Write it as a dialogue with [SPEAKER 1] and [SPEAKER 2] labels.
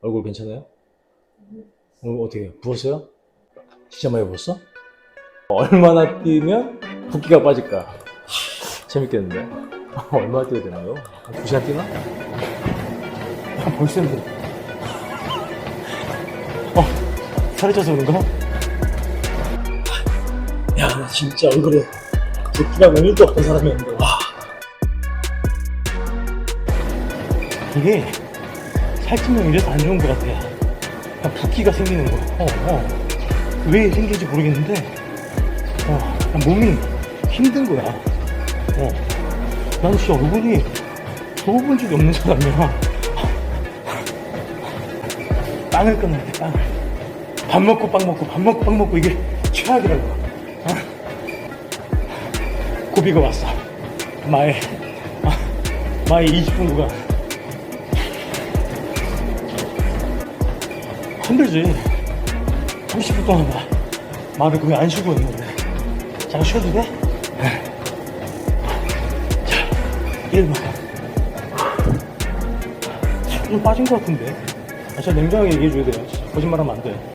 [SPEAKER 1] 얼굴 괜찮아요? 오늘 어떻게 부었어요? 진짜 많이 부었어? 얼마나 뛰면 붓기가 빠질까? 하, 재밌겠는데? 얼마나 뛰어야 되나요? 한 2시간 뛰나? 아, 벌써 힘들어. 어, 살이 쪄서 그런가? 야, 나 진짜 얼굴에 붓기가 1도 없던 사람이었는데, 와. 이게 살찌면 이래서 안 좋은 것 같아. 그냥 붓기가 생기는 거야. 어, 어. 왜 생기는지 모르겠는데, 어, 그냥 몸이 힘든 거야. 어. 난 진짜 얼굴이 좋아본 적이 없는 사람이야. 빵을 끊어야 돼, 빵을. 밥 먹고 빵 먹고, 밥 먹고 빵 먹고, 이게 최악이라고. 어? 고비가 왔어. 마의, 아, 마의 20분 구간. 힘들지. 30분 동안 나 말을 거의 안 쉬고 있는데. 잠깐 쉬어도 돼? 네. 자, 1번. 좀 빠진 것 같은데. 아, 진짜 냉정하게 얘기해줘야 돼요. 거짓말하면 안 돼.